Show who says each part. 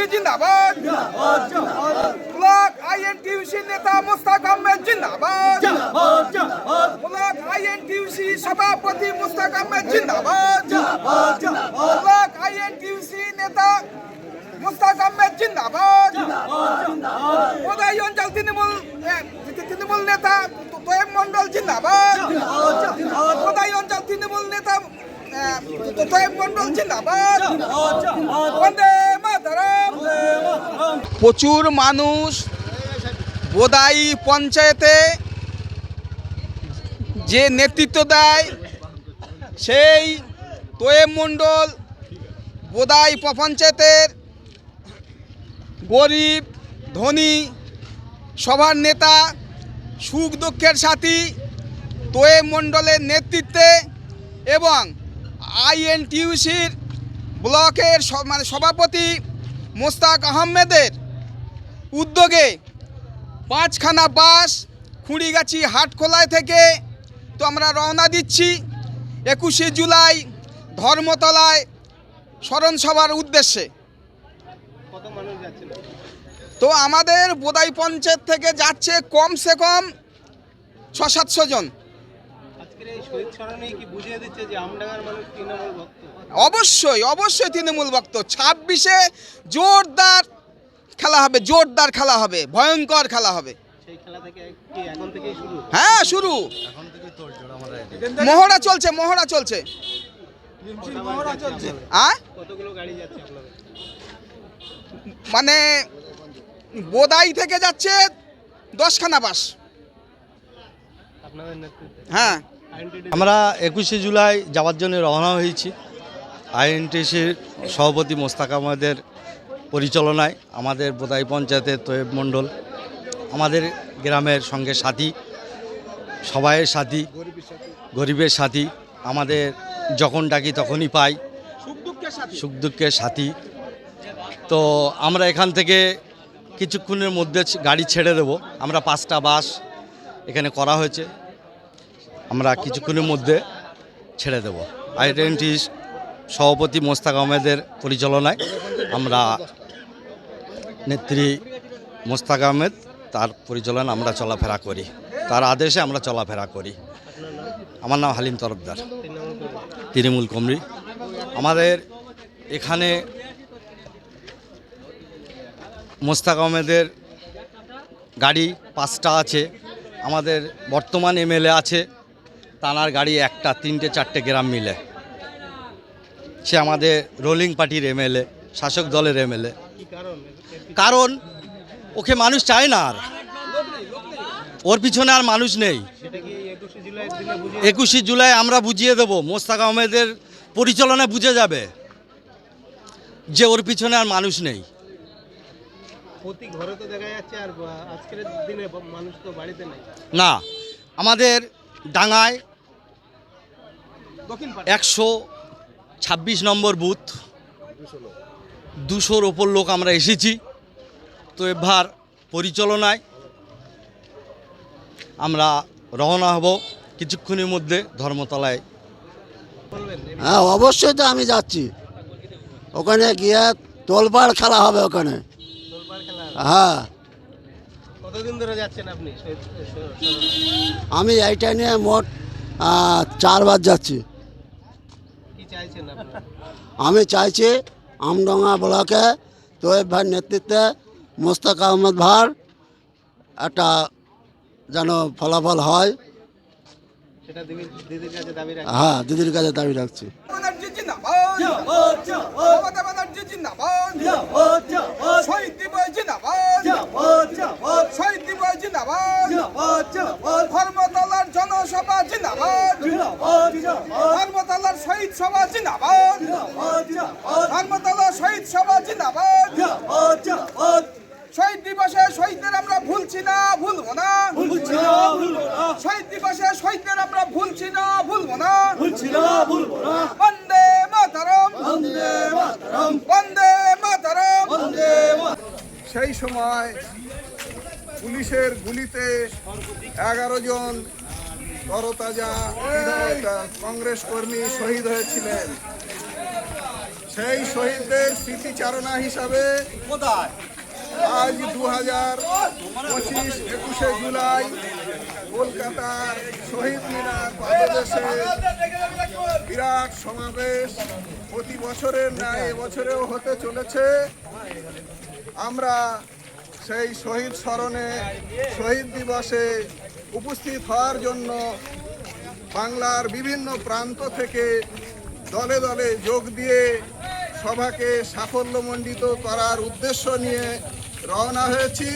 Speaker 1: ব্যানার্জি জিন্দাবাদ। Block INTUC নেতা মুস্তাক আহমেদ জিন্দাবাদ। ব্লক আইএনটিউসি সভাপতি মুস্তাক আহমেদ জিন্দাবাদ। ব্লক আইএনটিউসি নেতা মুস্তাক আহমেদ জিন্দাবাদ। কোদাই অঞ্চল তৃণমূল তৃণমূল নেতা তোয়েব মন্ডল জিন্দাবাদ। কোদাই অঞ্চল তৃণমূল নেতা তোয়েব মন্ডল জিন্দাবাদ। বন্দে মাতরম। প্রচুর মানুষ বোদাই পঞ্চায়েতে যে নেতৃত্ব দেয়, সেই তোয়েব মণ্ডল বোদাই পঞ্চায়েতের গরিব, ধনী সবার নেতা, সুখ দুঃখের সাথী তোয়েব মণ্ডলের নেতৃত্বে এবং আইএনটিউসির ব্লকের মানে সভাপতি মোস্তাক আহমেদের উদ্যোগে পাঁচখানা বাস খুঁড়িগাছি হাটখোলায় থেকে তো আমরা রওনা দিচ্ছি। একুশে জুলাই ধর্মতলায় স্মরণ সভার উদ্দেশ্যে। তো আমাদের বোদাই পঞ্চায়েত থেকে যাচ্ছে কমসে কম ছ সাতশো জন। অবশ্যই অবশ্যই তৃণমূল ভক্ত। ছাব্বিশে জোরদার খেলা হবে জোরদার খেলা হবে ভয়ঙ্কর খেলা হবে।
Speaker 2: সেই খেলা থেকে কি এখন থেকেই শুরু?
Speaker 1: হ্যাঁ শুরু। মহড়া চলছে মহড়া চলছে
Speaker 2: মহড়া চলছে।
Speaker 1: আ?
Speaker 2: কতগুলো গাড়ি যাচ্ছে আপনাদের?
Speaker 1: মানে বোদাই থেকে যাচ্ছে দশখানা বাস। হ্যাঁ।
Speaker 3: আমরা একুশে জুলাই যাওয়ার জন্য রওনা হয়েছি। আইএনটিসির সভাপতি মোস্তাক আহমেদের পরিচালনায় আমাদের বোদাই পঞ্চায়েতের তৈব মণ্ডল, আমাদের গ্রামের সঙ্গে সাথী, সবাইয়ের সাথী, গরিবের সাথী, আমাদের যখন ডাকি তখনই পাই।
Speaker 1: সুখ দুঃখের সাথে
Speaker 3: সুখ দুঃখের সাথী। তো আমরা এখান থেকে কিছুক্ষণের মধ্যে গাড়ি ছেড়ে দেব। আমরা পাঁচটা বাস এখানে করা হয়েছে। আমরা কিছুক্ষণের মধ্যে ছেড়ে দেব। আইডেন্টি সভাপতি মোস্তাক আহমেদের পরিচালনায় আমরা নেত্রী মোস্তাক আহমেদ তার পরিচালনা আমরা চলাফেরা করি। তার আদেশে আমরা চলাফেরা করি। আমার নাম হালিম তরফদার।
Speaker 2: তৃণমূল
Speaker 3: কমরি আমাদের এখানে মোস্তাক আহমেদের গাড়ি পাঁচটা আছে। আমাদের বর্তমান এমএলএ আছে। তানার গাড়ি একটা তিনটে চারটে গ্রাম মিলে। সে আমাদের রোলিং পার্টির এমএলএ শাসক দলের এমএলএ
Speaker 2: কারণ
Speaker 3: ওকে মানুষ চায় না আর। ওর পিছনে আর মানুষ নেই।
Speaker 2: একুশে জুলাই
Speaker 3: আমরা বুঝিয়ে দেবো মোস্তাক আহমেদের পরিচালনা বুঝে যাবে যে ওর পিছনে আর মানুষ নেই। না আমাদের ডাঙায় একশো ছাব্বিশ নম্বর বুথ। দুশোর ওপর লোক আমরা এসেছি। তো এবার পরিচালনায় আমরা রওনা হব কিছুক্ষণের মধ্যে ধর্মতলায়।
Speaker 4: হ্যাঁ অবশ্যই তো আমি যাচ্ছি। ওখানে গিয়ে তোলপাড় খেলা হবে ওখানে। হ্যাঁ।
Speaker 2: কতদিন ধরে যাচ্ছেন আপনি?
Speaker 4: আমি এইটা নিয়ে মোট চারবার যাচ্ছি।
Speaker 2: কি
Speaker 4: আমি চাইছি আমডোঙ্গা ব্লকে তোয়েব ভাইয়ের নেতৃত্বে মোস্তাক আহমদ ভার একটা যেন ফলাফল হয়।
Speaker 2: সেটা দিদির দিদির কাছে দাবি রাখেন
Speaker 4: হ্যাঁ দিদির কাছে দাবি রাখছি।
Speaker 1: ব্যানার্জি জিন্দাবাদ মমতা ব্যানার্জি জিন্দাবাদ। শহীদ দিবস জিন্দাবাদ। শহীদ দিবস জিন্দাবাদ। ধর্মতলার জনসভা জিন্দাবাদ। ধর্মতলার শহীদ সভা জিন্দাবাদ। ধর্মতলার শহীদ সভা জিন্দাবাদ শহীদ দিবসে শহীদদের আমরা ভুলছি না ভুলবো না শহীদ দিবসে শহীদদের আমরা ভুলছি না ভুলবো না বন্দে মাতরম বন্দে মাতরম সেই সময় পুলিশের গুলিতে এগারো জন তরতাজা কংগ্রেস কর্মী শহীদ হয়েছিলেন।
Speaker 5: সেই শহীদদের স্মৃতিচারণা হিসাবে আজ দু হাজার পঁচিশ একুশে জুলাই কলকাতার শহীদ মিনার পাদদেশে বিরাট সমাবেশ প্রতি বছরের ন্যায় এবছরেও হতে চলেছে। আমরা সেই শহীদ স্মরণে, শহীদ দিবসে উপস্থিত হওয়ার জন্য বাংলার বিভিন্ন প্রান্ত থেকে দলে দলে যোগ দিয়ে সভাকে সাফল্যমণ্ডিত করার উদ্দেশ্য নিয়ে রওনা হয়েছি।